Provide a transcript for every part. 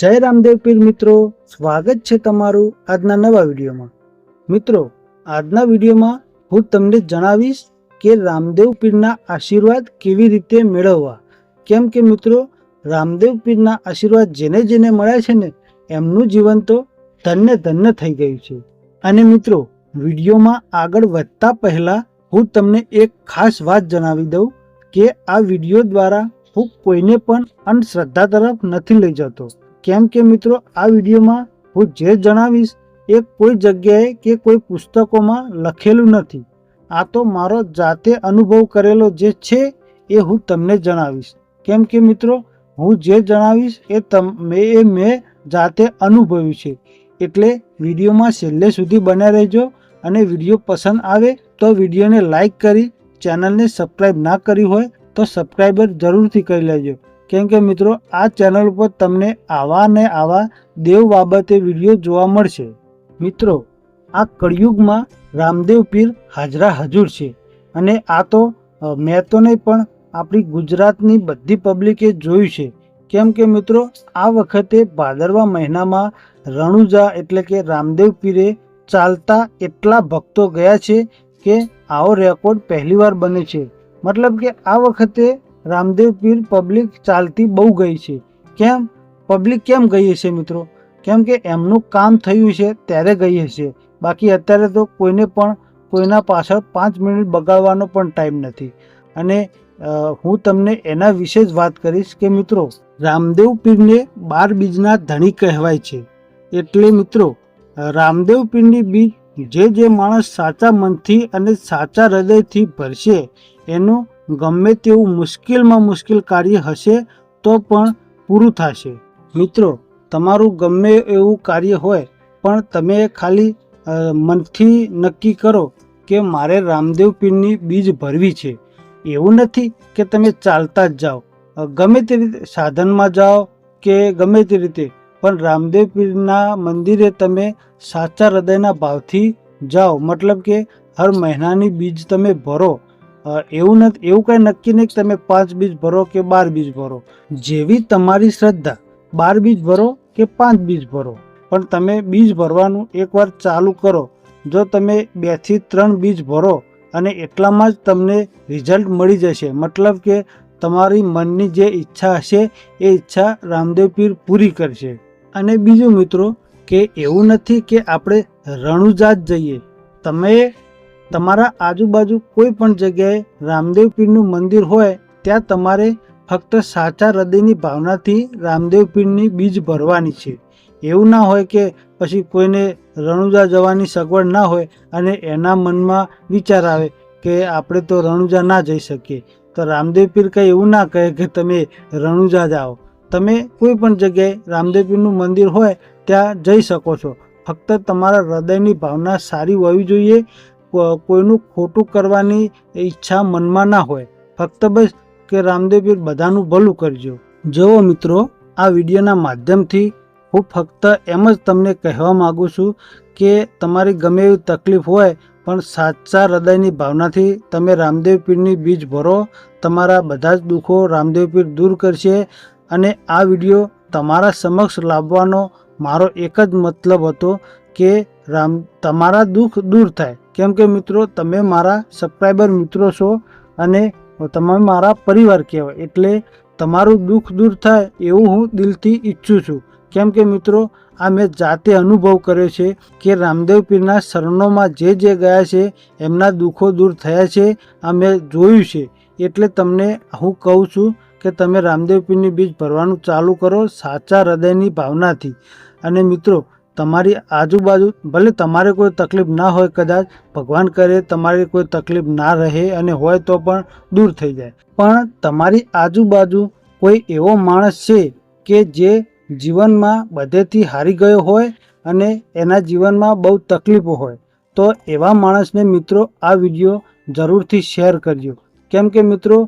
જય રામદેવ પીર મિત્રો, સ્વાગત છે તમારું આજના નવા વિડીયોમાં. મિત્રો, આજના વિડીયોમાં હું તમને જણાવીશ કે રામદેવ પીરના આશીર્વાદ કેવી રીતે મેળવવા. કેમ કે મિત્રો, રામદેવ પીરના આશીર્વાદ જેને જેને મળ્યા છે ને, એમનું જીવન તો ધન્ય ધન્ય થઈ ગયું છે. અને મિત્રો, વિડીયોમાં આગળ વધતા પહેલા હું તમને એક ખાસ વાત જણાવી દઉં કે આ વીડિયો દ્વારા હું કોઈને પણ અંધશ્રદ્ધા તરફ નથી લઈ જતો. કેમ કે મિત્રો, આ વિડીયોમાં હું જે જણાવીશ એ કોઈ જગ્યાએ કે કોઈ પુસ્તકોમાં લખેલું નથી. આ તો મારો જાતે અનુભવ કરેલો જે છે એ હું તમને જણાવીશ. કેમ કે મિત્રો, હું જે જણાવીશ એ તમ, એ મેં જાતે અનુભવ્યું છે. એટલે વિડીયોમાં છેલ્લે સુધી બન્યા રહેજો અને વીડિયો પસંદ આવે તો વિડીયોને લાઇક કરી, ચેનલને સબસ્ક્રાઈબ ના કરી હોય તો સબસ્ક્રાઈબર જરૂરથી કરી લેજો. કેમ કે મિત્રો, આ ચેનલ ઉપર તમને આવા ને આવા દેવ બાબતે વીડિયો જોવા મળશે. મિત્રો, આ કળિયુગમાં રામદેવ પીર હાજરા હજુર છે. અને આ તો મેં તો નહીં, પણ આપણી ગુજરાતની બધી પબ્લિકે જોયું છે. કેમ કે મિત્રો, આ વખતે ભાદરવા મહિનામાં રણુજા એટલે કે રામદેવ પીરે ચાલતા એટલા ભક્તો ગયા છે કે આવો રેકોર્ડ પહેલીવાર બને છે. મતલબ કે આ વખતે રામદેવ પીર પબ્લિક ચાલતી બહુ ગઈ છે. કેમ? પબ્લિક કેમ ગઈ હશે મિત્રો? કેમ કે એમનું કામ થયું છે, ત્યારે ગઈ હશે. બાકી અત્યારે તો કોઈને પણ કોઈના પાછળ પાંચ મિનિટ બગાડવાનો પણ ટાઈમ નથી. અને હું તમને એના વિશે જ વાત કરીશ કે મિત્રો, રામદેવ પીરને બાર બીજના ધણી કહેવાય છે. એટલે મિત્રો, રામદેવ પીરની બીજ જે જે માણસ સાચા મનથી અને સાચા હૃદયથી ભરશે, એનું ગમે તેવું મુશ્કેલમાં મુશ્કેલ કાર્ય હશે તો પણ પૂરું થશે. મિત્રો, તમારું ગમે એવું કાર્ય હોય, પણ તમે ખાલી મનથી નક્કી કરો કે મારે રામદેવ પીરની બીજ ભરવી છે. એવું નથી કે તમે ચાલતા જ જાઓ. ગમે તે રીતે સાધનમાં જાઓ કે ગમે તે રીતે, પણ રામદેવ પીરના મંદિરે તમે સાચા હૃદયના ભાવથી જાઓ. મતલબ કે, હર મહિનાની બીજ તમે ભરો. એવું નથી, એવું કંઈ નક્કી નહીં કે તમે પાંચ બીજ ભરો કે બાર બીજ ભરો. જેવી તમારી શ્રદ્ધા, બાર બીજ ભરો કે પાંચ બીજ ભરો. પણ તમે બીજ ભરવાનું એકવાર ચાલુ કરો. જો તમે બેથી ત્રણ બીજ ભરો અને એટલામાં જ તમને રિઝલ્ટ મળી જશે. મતલબ કે તમારી મનની જે ઈચ્છા હશે, એ ઈચ્છા રામદેવ પીર પૂરી કરશે. અને બીજું મિત્રો કે એવું નથી કે આપણે રણુજા જ જઈએ. તમે તમારા આજુબાજુ કોઈ પણ જગ્યાએ રામદેવ પીરનું મંદિર હોય, ત્યાં તમારે ફક્ત સાચા હૃદયની ભાવનાથી રામદેવ પીરની બીજ ભરવાની છે. એવું ના હોય કે પછી કોઈને રણુજા જવાની સગવડ ના હોય અને એના મનમાં વિચાર આવે કે આપણે તો રણુજા ના જઈ શકીએ. તો રામદેવ પીર કંઈ એવું ના કહે કે તમે રણુજા જાઓ. તમે કોઈ પણ જગ્યાએ રામદેવ પીરનું મંદિર હોય, ત્યાં જઈ શકો છો. ફક્ત તમારા હૃદયની ભાવના સારી હોવી જોઈએ કોઈનું ખોટું કરવાની ઈચ્છા મનમાં ના હોય. ફક્ત બસ કે રામદેવ પીર બધાનું ભલું કરજો. જુઓ મિત્રો, આ વિડીયોના માધ્યમથી હું ફક્ત એમ જ તમને કહેવા માગું છું કે તમારી ગમે એવી તકલીફ હોય, પણ સાચા હૃદયની ભાવનાથી તમે રામદેવ પીરની બીજ ભરો, તમારા બધા જ દુઃખો રામદેવ પીર દૂર કરશે અને આ વીડિયો તમારા સમક્ષ લાવવાનો મારો એક જ મતલબ હતો કે રામ, તમારા દુઃખ દૂર થાય. કેમ કે મિત્રો, તમે મારા સબસ્ક્રાઈબર મિત્રો છો અને તમે મારા પરિવાર કહેવાય. એટલે તમારું દુઃખ દૂર થાય એવું હું દિલથી ઈચ્છું છું. કેમ કે મિત્રો, આ મેં જાતે અનુભવ કર્યો છે કે રામદેવ પીરના શરણોમાં જે જે ગયા છે, એમના દુઃખો દૂર થયા છે, આ મેં જોયું છે. એટલે તમને હું કહું છું કે તમે રામદેવ પીરની બીજ ભરવાનું ચાલુ કરો સાચા હૃદયની ભાવનાથી. અને મિત્રો તમારી આજુબાજુ, ભલે તમારે કોઈ તકલીફ ના હોય કદાચ, ભગવાન કરે તમારી કોઈ તકલીફ ના રહે અને હોય તો પણ દૂર થઈ જાય. પણ તમારી આજુબાજુ કોઈ એવો માણસ છે કે જે જીવનમાં બધેથી હારી ગયો હોય અને એના જીવનમાં બહુ તકલીફો હોય. તો એવા માણસને મિત્રો આ વીડિયો જરૂરથી શેર કરજો. કેમ કે મિત્રો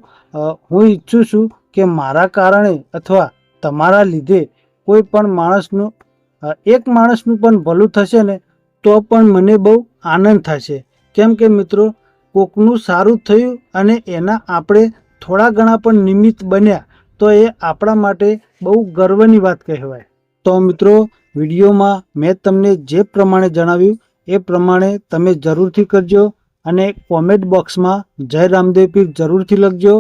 હું ઈચ્છું છું કે મારા કારણે અથવા તમારા લીધે કોઈ પણ માણસનું એક માણસનું પણ ભલું થશે ને, તો પણ મને બહુ આનંદ થશે. કેમ કે મિત્રો, કોકનું સારું થયું અને એના આપણે થોડા ઘણા પણ નિમિત્ત બન્યા, તો એ આપણા માટે બહુ ગર્વની વાત કહેવાય. તો મિત્રો, વિડીયોમાં મેં તમને જે પ્રમાણે જણાવ્યું, એ પ્રમાણે તમે જરૂરથી કરજો અને કોમેન્ટ બોક્સમાં જય રામદેવ પીર જરૂરથી લખજો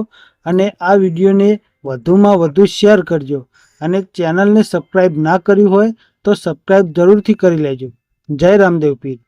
અને આ વિડીયોને વધુમાં વધુ શેર કરજો અને ચેનલને સબસ્ક્રાઈબ ના કરી હોય તો સબસ્ક્રાઈબ જરૂરથી કરી લેજો. જય રામદેવ પીર.